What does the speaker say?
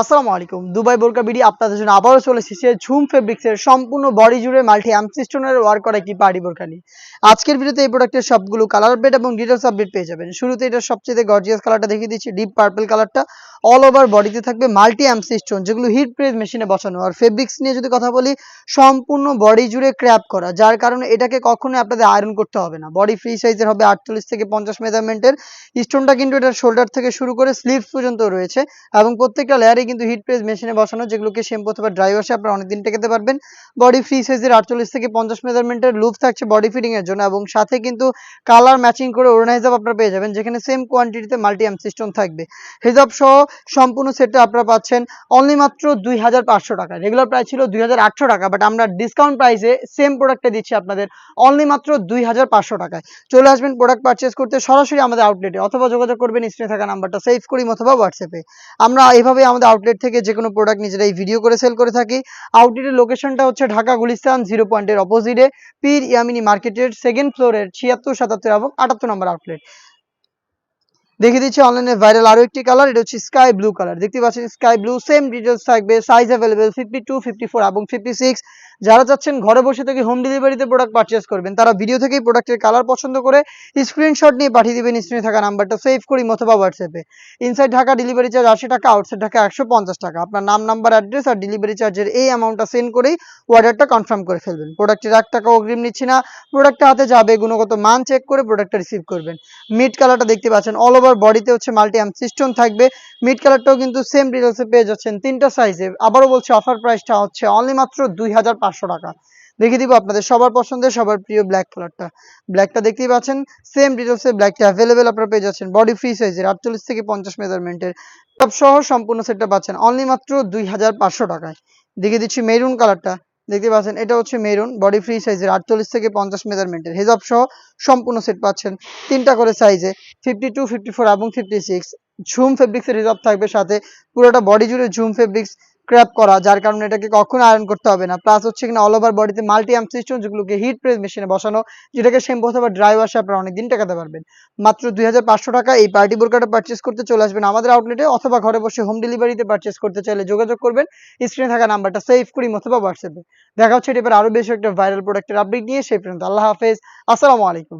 আসসালামু আলাইকুম। দুবাই বোরকা বিডি আপনাদের জন্য আবারও চলে এসেছে ঝুম ফেব্রিক্সের সম্পূর্ণ বডি জুড়ে মাল্টি অ্যামসিস্টোনের ওয়ার্ক করা একটি পার্টি বোরকা নিয়ে। আজকের ভিডিওতে এই প্রোডাক্টের সবগুলো কালার আপডেট এবং ডিটেলস আপডেট পেয়ে যাবেন। শুরুতে এটা সবচেয়ে গর্জিয়াস কালারটা দেখিয়ে দিচ্ছি ডিপ পার্পল কালারটা অল ওভার বডিতে থাকবে মাল্টি অ্যামসিস্টোন, যেগুলো হিট প্রেস মেশিনে বসানো। আর ফেব্রিক্স নিয়ে যদি কথা বলি, সম্পূর্ণ বডি জুড়ে ক্র্যাপ করা, যার কারণে এটাকে কখনোই আপনাদের আয়রন করতে হবে না। বডি ফ্রি সাইজের হবে আটচল্লিশ থেকে পঞ্চাশ মেজারমেন্টের স্টোনটা কিন্তু এটার শোল্ডার থেকে শুরু করে স্লিভস পর্যন্ত রয়েছে এবং প্রত্যেকটা লেয়ারে কিন্তু হিট প্রেস মেশিনে বসানো, যেগুলোকে শ্যাম্পু অথবা ড্রাই ওয়াশে আপনারা অনেকদিন টেকাতে পারবেন। বডি ফ্রি সাইজের আটচল্লিশ থেকে পঞ্চাশ মেজারমেন্টের লুপ থাকছে বডি ফিটিং এর জন্য এবং সাথে কিন্তু কালার ম্যাচিং করে ওড়না হিসাব আপনারা পেয়ে যাবেন, যেখানে সেম কোয়ান্টিটিতে মাল্টি অ্যাম সিস্টেম থাকবে। হিজাব সহ সম্পূর্ণ সেটটা আপনারা পাচ্ছেন অনলি মাত্র দুই হাজার পাঁচশো টাকা। রেগুলার প্রাইস ছিল দুই হাজার আটশো টাকা বাট আমরা ডিসকাউন্ট প্রাইসে সেম প্রোডাক্টটা দিচ্ছি আপনাদের অনলি মাত্র দুই হাজার পাঁচশো টাকায়। চলে আসবেন প্রোডাক্ট পারচেস করতে সরাসরি আমাদের আউটলেটে অথবা যোগাযোগ করবেন স্ক্রিনে থাকা নাম্বারটা সেভ করি অথবা হোয়াটসঅ্যাপে আমরা এইভাবে আমাদের আউটলেট থেকে যে কোনো প্রোডাক্ট নিজেরাই ভিডিও করে সেল করে থাকি। আউটলেটের লোকেশনটা হচ্ছে ঢাকা গুলিস্তান জিরো পয়েন্টের অপোজিটে পীর ইয়ামিনী মার্কেটের সেকেন্ড ফ্লোরের ছিয়াত্তর, সাতাত্তর এবং আটাত্তর নম্বর আউটলেট দেখে দিচ্ছি অনলাইনে ভাইরাল আরও একটি কালার এটা হচ্ছে স্কাই ব্লু কালার দেখতে পাচ্ছেন স্কাই ব্লু সেম ডিটেলস থাকবে size available fifty two fifty four এবং ফিফটি সিক্স যারা চাচ্ছেন ঘরে বসে থেকে হোম ডেলিভারিতে প্রোডাক্ট পারচেস করবেন, তারা ভিডিও থেকেই প্রোডাক্টের কালার পছন্দ করে স্ক্রিনশট নিয়ে পাঠিয়ে দিবেন স্ক্রিনে থাকা নাম্বারটা সেভ করি অথবা হোয়াটসঅ্যাপে ইনসাইড ঢাকা ডেলিভারি চার্জ আশি টাকা আউটসাইড ঢাকা একশো পঞ্চাশ টাকা। আপনার নাম নাম্বার অ্যাড্রেস আর ডেলিভারি চার্জের এই অ্যামাউন্টটা সেন্ড করেই অর্ডারটা কনফার্ম করে ফেলবেন। প্রোডাক্টের এক টাকা অগ্রিম নিচ্ছি না। প্রোডাক্টটা হাতে যাবে, গুণগত মান চেক করে প্রোডাক্টটা রিসিভ করবেন। মিড কালারটা দেখতে পাচ্ছেন অল ওভার বডিতে হচ্ছে মাল্টি অ্যাম সিস্টেম থাকবে। মিড কালারটাও কিন্তু সেম ডিটেলসে পেয়ে যাচ্ছেন তিনটা সাইজে আবারও বলছি অফার প্রাইসটা হচ্ছে অনলি মাত্র দুই হাজার পাঁচশো টাকা। দেখিয়ে দিব আপনাদের সবার পছন্দের, সবার প্রিয় ব্ল্যাক কালারটা ব্ল্যাকটা দেখতেই পাচ্ছেন সেম ডিটেলসে ব্ল্যাকটা অ্যাভেলেবেল আপনারা পেয়ে যাচ্ছেন। বডি ফ্রি সাইজের আটচল্লিশ থেকে পঞ্চাশ মেজারমেন্টের সব সহ সম্পূর্ণ সেটটা পাচ্ছেন অনলি মাত্র দুই হাজার পাঁচশো টাকায়। দেখিয়ে দিচ্ছি মেরুন কালারটা দেখতে পাচ্ছেন, এটা হচ্ছে মেরুন বডি ফ্রি সাইজের আটচল্লিশ থেকে পঞ্চাশ মেজারমেন্টের হেজাব সহ সম্পূর্ণ সেট পাচ্ছেন, তিনটা করে সাইজে ফিফটি টু ফিফটি ফোর এবং ফিফটি সিক্স ঝুম ফেব্রিক্সের হিসাব থাকবে সাথে, পুরোটা বডি জুড়ে ঝুম ফেব্রিক্স ক্র্যাপ করা, যার কারণে এটাকে কখনো আয়রন করতে হবে না। প্লাস হচ্ছে কিনা অল ওভার বডিতে মাল্টি অ্যাম সিস্টেম যেগুলোকে হিট প্রেস মেশিনে বসানো, যেটাকে শ্যাম্পু অথবা ড্রাই ওয়াশে আপনারা অনেকদিন টাকাতে পারবেন। মাত্র দুই টাকা এই পার্টি বোরকাটা পারচেস করতে চলে আসবেন আমাদের আউটলেটে অথবা ঘরে বসে হোম ডেলিভারিতে পারচেস করতে চাইলে যোগাযোগ করবেন। স্ক্রিনে থাকা নাম্বারটা সেভ করি অথবা হোয়াটসঅ্যাপে দেখা হচ্ছে এবার আরও বেশি একটা ভাইরাল প্রোডাক্টের আপডেট নিয়ে, সেই পর্যন্ত আল্লাহ হাফেজ, আসসালামু আলাইকুম।